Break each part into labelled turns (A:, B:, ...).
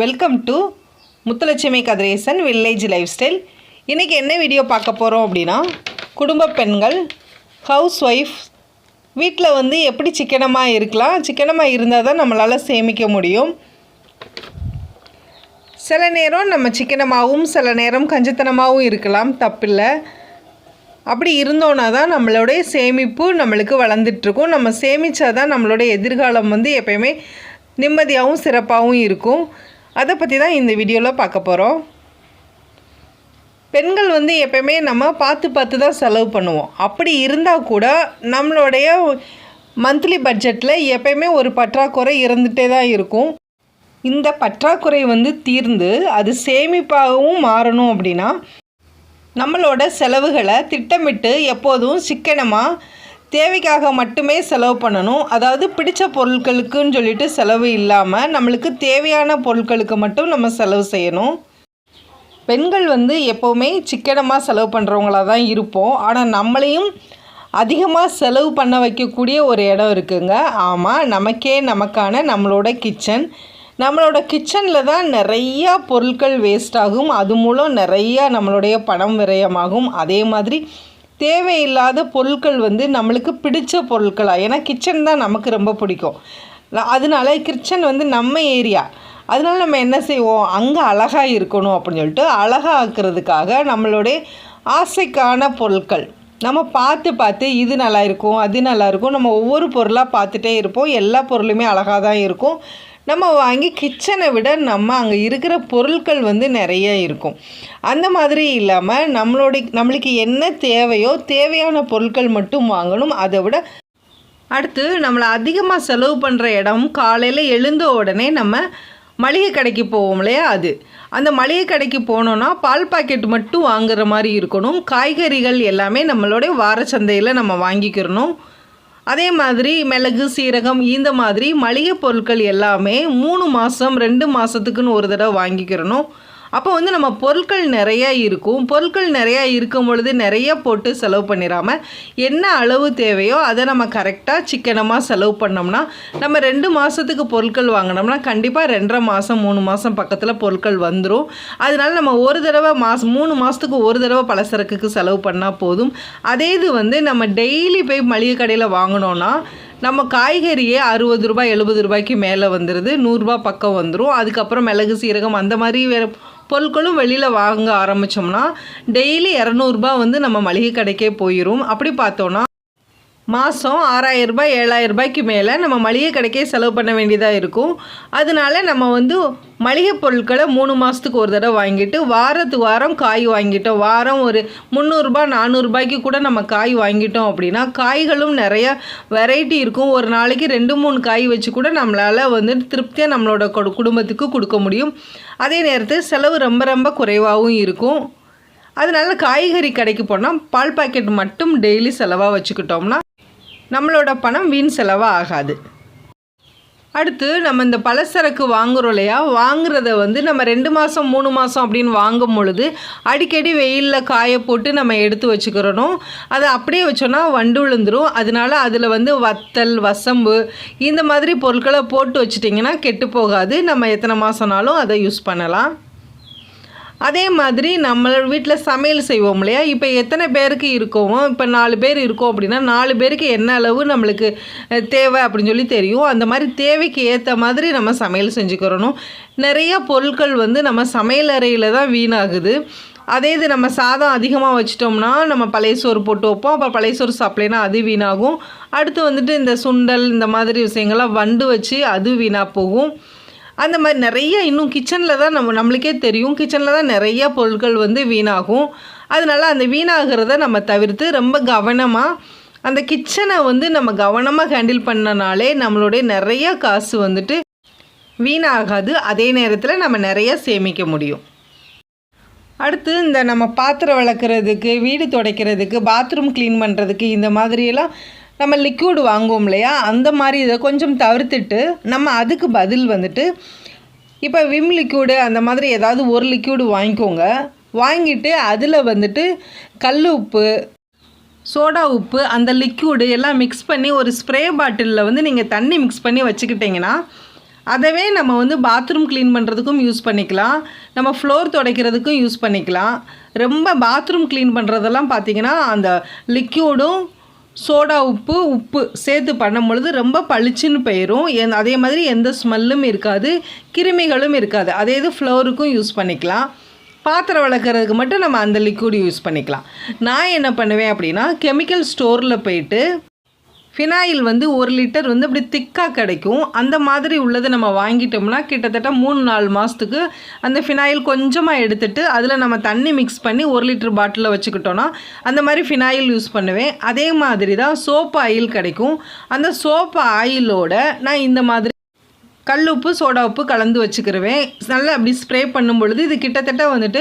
A: Welcome to Muthulakshmi Kathiresan village lifestyle இன்றைக்கி என்ன video பார்க்க போகிறோம் அப்படின்னா குடும்ப பெண்கள் ஹவுஸ் ஒய்ஃப் வீட்டில் வந்து எப்படி சிக்கனமாக இருக்கலாம் சிக்கனமாக இருந்தால் தான் நம்மளால் சேமிக்க முடியும். சில நேரம் நம்ம சிக்கனமாகவும் சில நேரம் கஞ்சத்தனமாகவும் இருக்கலாம் தப்பில்லை. அப்படி இருந்தோன்னா தான் நம்மளுடைய சேமிப்பு நம்மளுக்கு வளர்ந்துட்டுருக்கும். நம்ம சேமித்தா தான் நம்மளுடைய எதிர்காலம் வந்து எப்பயுமே நிம்மதியாகவும் சிறப்பாகவும் இருக்கும். அதை பற்றி தான் இந்த வீடியோவில் பார்க்க போகிறோம் பெண்கள் வந்து எப்பயுமே நம்ம பார்த்து பார்த்து தான் செலவு பண்ணுவோம். அப்படி இருந்தால் கூட நம்மளுடைய மந்த்லி பட்ஜெட்டில் எப்பயுமே ஒரு பற்றாக்குறை இருந்துகிட்டே தான் இருக்கும். இந்த பற்றாக்குறை வந்து தீர்ந்து அது சேமிப்பாகவும் மாறணும் அப்படின்னா நம்மளோட செலவுகளை திட்டமிட்டு எப்போதும் சிக்கனமாக தேவைக்காக மட்டுமே செலவு பண்ணணும். அதாவது பிடித்த பொருட்களுக்குன்னு சொல்லிட்டு செலவு இல்லாமல் நம்மளுக்கு தேவையான பொருட்களுக்கு மட்டும் நம்ம செலவு செய்யணும். பெண்கள் வந்து எப்போவுமே சிக்கனமாக செலவு பண்ணுறவங்களாக தான் இருப்போம். ஆனால் நம்மளையும் அதிகமாக செலவு பண்ண வைக்கக்கூடிய ஒரு இடம் இருக்குங்க. ஆமாம் நமக்கே நமக்கான நம்மளோட கிச்சன். நம்மளோட கிச்சனில் தான் நிறையா பொருட்கள் வேஸ்ட் ஆகும். அது மூலம் நிறையா நம்மளுடைய பணம் விரயமாகும். அதே மாதிரி தேவையில்லாத பொருட்கள் வந்து நம்மளுக்கு பிடிச்ச பொருட்களாக ஏன்னா கிச்சன் தான் நமக்கு ரொம்ப பிடிக்கும். அதனால கிச்சன் வந்து நம்ம ஏரியா அதனால நம்ம என்ன செய்வோம்? அங்கே அழகாக இருக்கணும் அப்படின்னு சொல்லிட்டு அழகாக ஆக்கிறதுக்காக நம்மளுடைய ஆசைக்கான பொருட்கள். நம்ம பார்த்து பார்த்து இது நல்லா இருக்கும் அது நல்லா இருக்கும். நம்ம ஒவ்வொரு பொருளாக பார்த்துட்டே இருப்போம். எல்லா பொருளுமே அழகாக தான் இருக்கும். நம்ம வாங்கி கிச்சனை விட நம்ம அங்கே இருக்கிற பொருட்கள் வந்து நிறைய இருக்கும். அந்த மாதிரி இல்லாமல் நம்மளுடைய நம்மளுக்கு என்ன தேவையோ தேவையான பொருட்கள் மட்டும் வாங்கணும். அதை விட அடுத்து நம்மளை அதிகமாக செலவு பண்ணுற இடம் காலையில் எழுந்த உடனே நம்ம மளிகை கடைக்கு போவோம் இல்லையா அது. அந்த மளிகை கடைக்கு போனோன்னா பால் பாக்கெட் மட்டும் வாங்குற மாதிரி இருக்கணும். காய்கறிகள் எல்லாமே நம்மளுடைய வார சந்தையில் நம்ம வாங்கிக்கிறணும். அதே மாதிரி மிளகு சீரகம் இந்த மாதிரி மளிகை பொருட்கள் எல்லாமே மூணு மாதம் ரெண்டு மாதத்துக்குன்னு ஒரு தடவை வாங்கிக்கிறணும். அப்போ வந்து நம்ம பொருட்கள் நிறையா இருக்கும். பொருட்கள் நிறையா இருக்கும் பொழுது நிறைய போட்டு செலவு பண்ணிடாமல் என்ன அளவு தேவையோ அதை நம்ம கரெக்டாக சிக்கனமாக செலவு பண்ணோம்னா நம்ம ரெண்டு மாதத்துக்கு பொருட்கள் வாங்கினோம்னா கண்டிப்பாக ரெண்டரை மாதம் மூணு மாதம் பக்கத்தில் பொருட்கள் வந்துடும் அதனால நம்ம ஒரு தடவை மாதம் மூணு மாதத்துக்கு ஒரு தடவை பலசரக்குக்கு செலவு பண்ணால் போதும். அதே இது வந்து நம்ம டெய்லி போய் மளிகை கடையில் வாங்கினோன்னா நம்ம காய்கறியே அறுபது ரூபாய் எழுபது ரூபாய்க்கு மேலே வந்துடுது நூறுரூபா பக்கம் வந்துடும் அதுக்கப்புறம் மிளகு சீரகம் அந்த மாதிரி வேறு பொருட்களும் வெளியில் வாங்க ஆரம்பித்தோம்னா டெய்லி இரநூறுபா வந்து நம்ம மளிகை கடைக்கே போயிடும் அப்படி பார்த்தோன்னா மாதம் ஆறாயிரம் ரூபாய் ஏழாயிரம் ரூபாய்க்கு மேலே நம்ம மளிகை கடைக்கே செலவு பண்ண வேண்டியதாக இருக்கும். அதனால நம்ம வந்து மளிகை பொருட்களை மூணு மாதத்துக்கு ஒரு தடவை வாங்கிட்டு வாரத்துக்கு வாரம் காய் வாங்கிட்டோம். வாரம் ஒரு முந்நூறுரூபா நானூறுரூபாய்க்கு கூட நம்ம காய் வாங்கிட்டோம் அப்படின்னா காய்களும் நிறையா வெரைட்டி இருக்கும். ஒரு நாளைக்கு ரெண்டு மூணு காய் வச்சு கூட நம்மளால் வந்து திருப்தியாக நம்மளோட குடும்பத்துக்கு கொடுக்க முடியும். அதே நேரத்தில் செலவு ரொம்ப ரொம்ப குறைவாகவும் இருக்கும். அதனால காய்கறி கடைக்கு போனால் பால் பாக்கெட் மட்டும் டெய்லி செலவாக வச்சுக்கிட்டோம்னா நம்மளோட பணம் வீண் செலவாக ஆகாது. அடுத்து நம்ம இந்த பலசரக்கு வாங்குறோம் இல்லையா? வாங்குறத வந்து நம்ம ரெண்டு மாதம் மூணு மாதம் அப்படின்னு வாங்கும் பொழுது அடிக்கடி வெயிலில் காய போட்டு நம்ம எடுத்து வச்சுக்கிறணும். அதை அப்படியே வச்சோன்னா வண்டு விழுந்துரும். அதனால அதில் வந்து வத்தல் வசம்பு இந்த மாதிரி பொருட்களை போட்டு வச்சிட்டிங்கன்னா கெட்டு போகாது. நம்ம எத்தனை மாதம்னாலும் அதை யூஸ் பண்ணலாம். அதே மாதிரி நம்ம வீட்டில் சமையல் செய்வோம் இல்லையா? இப்போ எத்தனை பேருக்கு இருக்கோம்? இப்போ நாலு பேர் இருக்கோம் அப்படின்னா நாலு பேருக்கு என்ன அளவு நம்மளுக்கு தேவை அப்படின்னு சொல்லி தெரியும். அந்த மாதிரி தேவைக்கு ஏற்ற மாதிரி நம்ம சமையல் செஞ்சுக்கிறணும். நிறைய பொருட்கள் வந்து நம்ம சமையல் அறையில் தான் வீணாகுது. அதே இது நம்ம சாதம் அதிகமாக வச்சிட்டோம்னா நம்ம பழைய சோறு போட்டு வைப்போம். அப்போ பழைய சோறு சாப்பிட்லைன்னா அது வீணாகும். அடுத்து வந்துட்டு இந்த சுண்டல் இந்த மாதிரி விஷயங்கள்லாம் வண்டு வச்சு அது வீணாக போகும். அந்த மாதிரி நிறைய இன்னும் கிச்சனில் தான் நம்ம நம்மளுக்கே தெரியும். கிச்சனில் தான் நிறைய பொருட்கள் வந்து வீணாகும். அதனால அந்த வீணாகிறத நம்ம தவிர்த்து ரொம்ப கவனமாக அந்த கிச்சனை வந்து நம்ம கவனமாக ஹேண்டில் பண்ணனாலே நம்மளுடைய நிறைய காசு வந்துட்டு வீணாகாது. அதே நேரத்தில் நம்ம நிறைய சேமிக்க முடியும். அடுத்து இந்த நம்ம பாத்திரம் விளக்குறதுக்கு வீடு துடைக்கிறதுக்கு பாத்ரூம் க்ளீன் பண்ணுறதுக்கு இந்த மாதிரியெல்லாம் நம்ம லிக்யூடு வாங்குவோம் இல்லையா? அந்த மாதிரி இதை கொஞ்சம் தவிர்த்துட்டு நம்ம அதுக்கு பதில் வந்துட்டு இப்போ விம் லிக்யூடு அந்த மாதிரி ஏதாவது ஒரு லிக்யூடு வாங்கிக்கோங்க. வாங்கிட்டு அதில் வந்துட்டு கல் உப்பு சோடா உப்பு அந்த லிக்யூடு எல்லாம் மிக்ஸ் பண்ணி ஒரு ஸ்ப்ரே பாட்டிலில் வந்து நீங்கள் தண்ணி மிக்ஸ் பண்ணி வச்சுக்கிட்டிங்கன்னா அதவே நம்ம வந்து பாத்ரூம் க்ளீன் பண்ணுறதுக்கும் யூஸ் பண்ணிக்கலாம். நம்ம ஃப்ளோர் துடைக்கிறதுக்கும் யூஸ் பண்ணிக்கலாம். ரொம்ப பாத்ரூம் க்ளீன் பண்ணுறதெல்லாம் பார்த்திங்கன்னா அந்த லிக்யூடும் சோடா உப்பு உப்பு சேர்த்து பண்ணும் பொழுது ரொம்ப பளிச்சுன்னு போயிடும் எந் அதே மாதிரி எந்த ஸ்மெல்லும் இருக்காது கிருமிகளும் இருக்காது. அதே இது ஃப்ளோருக்கும் யூஸ் பண்ணிக்கலாம். பாத்திரம் விளக்குறதுக்கு மட்டும் நம்ம அந்த லிக்விட் யூஸ் பண்ணிக்கலாம். நான் என்ன பண்ணுவேன் அப்படின்னா கெமிக்கல் ஸ்டோரில் போயிட்டு ஃபினாயில் வந்து ஒரு லிட்டர் வந்து அப்படி திக்காக கிடைக்கும். அந்த மாதிரி உள்ளதை நம்ம வாங்கிட்டோம்னா கிட்டத்தட்ட மூணு நாலு மாதத்துக்கு அந்த ஃபினாயில் கொஞ்சமாக எடுத்துட்டு அதில் நம்ம தண்ணி மிக்ஸ் பண்ணி ஒரு லிட்டர் பாட்டிலில் வச்சுக்கிட்டோன்னா அந்த மாதிரி ஃபினாயில் யூஸ் பண்ணுவேன். அதே மாதிரி தான் சோப்பு ஆயில் கிடைக்கும். அந்த சோப்பு ஆயிலோட நான் இந்த மாதிரி கல் உப்பு சோடா உப்பு கலந்து வச்சுக்கிருவேன். நல்லா அப்படி ஸ்ப்ரே பண்ணும் பொழுது இது கிட்டத்தட்ட வந்துட்டு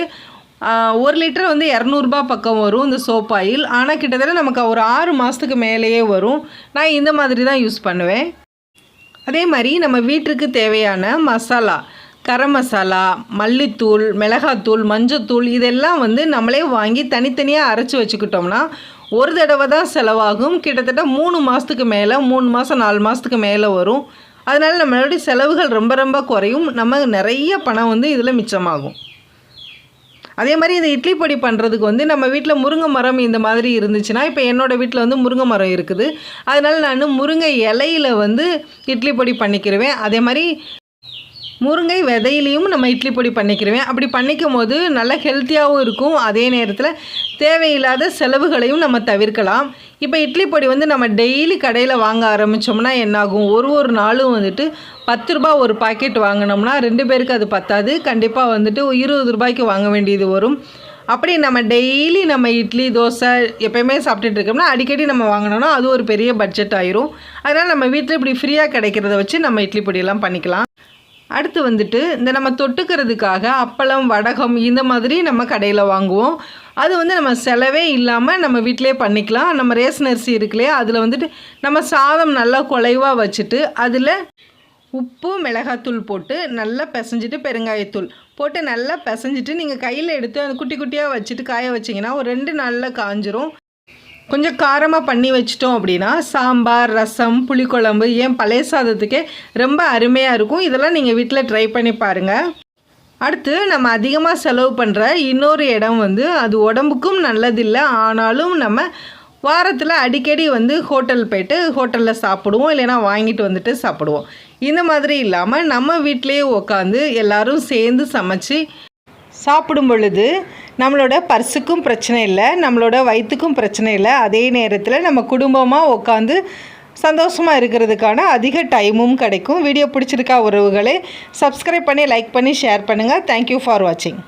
A: ஒரு லிட்டர் வந்து இரநூறுபா பக்கம் வரும் இந்த சோப் ஆயில். ஆனால் கிட்டத்தட்ட நமக்கு ஒரு ஆறு மாதத்துக்கு மேலேயே வரும். நான் இந்த மாதிரி தான் யூஸ் பண்ணுவேன். அதே மாதிரி நம்ம வீட்டுக்கு தேவையான மசாலா கரம் மசாலா மல்லித்தூள் மிளகாத்தூள் மஞ்சத்தூள் இதெல்லாம் வந்து நம்மளே வாங்கி தனித்தனியாக அரைச்சி வச்சுக்கிட்டோம்னா ஒரு தடவை தான் செலவாகும். கிட்டத்தட்ட மூணு மாதத்துக்கு மேலே மூணு மாதம் நாலு மாதத்துக்கு மேலே வரும். அதனால் நம்மளுடைய செலவுகள் ரொம்ப ரொம்ப குறையும். நம்ம நிறைய பணம் வந்து இதில் மிச்சமாகும். அதே மாதிரி இந்த இட்லி பொடி பண்ணுறதுக்கு வந்து நம்ம வீட்டில் முருங்கை மரம் இந்த மாதிரி இருந்துச்சுன்னா இப்போ என்னோடய வீட்டில் வந்து முருங்கை மரம் இருக்குது. அதனால் நான் முருங்கை இலையில வந்து இட்லி பொடி பண்ணிக்கிடுவேன் அதே மாதிரி முருங்கை விதையிலையும் நம்ம இட்லி பொடி பண்ணிக்கிருவேன். அப்படி பண்ணிக்கும் போது நல்லா ஹெல்த்தியாகவும் இருக்கும். அதே நேரத்தில் தேவையில்லாத செலவுகளையும் நம்ம தவிர்க்கலாம். இப்போ இட்லி பொடி வந்து நம்ம டெய்லி கடையில் வாங்க ஆரம்பித்தோம்னா என்னாகும்? ஒரு ஒரு நாளும் வந்துட்டு பத்து ரூபாய் ஒரு பாக்கெட் வாங்கினோம்னா ரெண்டு பேருக்கு அது பத்தாது. கண்டிப்பாக வந்துட்டு இருபது ரூபாய்க்கு வாங்க வேண்டியது வரும். அப்படி நம்ம டெய்லி நம்ம இட்லி தோசை எப்பயுமே சாப்பிட்டுட்டு இருக்கோம்னா அடிக்கடி நம்ம வாங்கினோம்னா அது ஒரு பெரிய பட்ஜெட் ஆயிரும். அதனால் நம்ம வீட்டில் இப்படி ஃப்ரீயாக கிடைக்கிறத வச்சு நம்ம இட்லி பொடியெல்லாம் பண்ணிக்கலாம். அடுத்து வந்துட்டு இந்த நம்ம தொட்டுக்கிறதுக்காக அப்பளம் வடகம் இந்த மாதிரி நம்ம கடையில் வாங்குவோம். அது வந்து நம்ம செலவே இல்லாமல் நம்ம வீட்டிலே பண்ணிக்கலாம். நம்ம ரேஷன் அரிசி இருக்குல்லையா அதில் வந்துட்டு நம்ம சாதம் நல்லா குலைவாக வச்சுட்டு அதில் உப்பு மிளகாத்தூள் போட்டு நல்லா பிசைஞ்சிட்டு பெருங்காயத்தூள் போட்டு நல்லா பிசைஞ்சிட்டு நீங்கள் கையில் எடுத்து அந்த குட்டி குட்டியாக வச்சுட்டு காய வச்சிங்கன்னா ஒரு ரெண்டு நாளில் காஞ்சிரும். கொஞ்சம் காரமாக பண்ணி வச்சிட்டோம் அப்படின்னா சாம்பார் ரசம் புளிக்குழம்பு ஏன் பழைய சாதத்துக்கே ரொம்ப அருமையாக இருக்கும். இதெல்லாம் நீங்கள் வீட்டில் ட்ரை பண்ணி பாருங்கள் அடுத்து நம்ம அதிகமாக செலவு பண்ணுற இன்னொரு இடம் வந்து அது உடம்புக்கும் நல்லதில்லை. ஆனாலும் நம்ம வாரத்தில் அடிக்கடி வந்து ஹோட்டல் போய்ட்டு ஹோட்டலில் சாப்பிடுவோம். இல்லைன்னா வாங்கிட்டு வந்துட்டு சாப்பிடுவோம். இந்த மாதிரி இல்லாமல் நம்ம வீட்டிலேயே உட்காந்து எல்லாரும் சேர்ந்து சமைச்சு சாப்பிடும் பொழுது நம்மளோட பர்ஸுக்கும் பிரச்சனை இல்லை நம்மளோட வயிற்றுக்கும் பிரச்சனை இல்லை. அதே நேரத்தில் நம்ம குடும்பமாக உட்காந்து சந்தோஷமாக இருக்கிறதுக்கான அதிக டைமும் கிடைக்கும். வீடியோ பிடிச்சிருக்கா உறவுகளே சப்ஸ்கிரைப் பண்ணி லைக் பண்ணி ஷேர் பண்ணுங்கள் தேங்க்யூ ஃபார் வாட்சிங்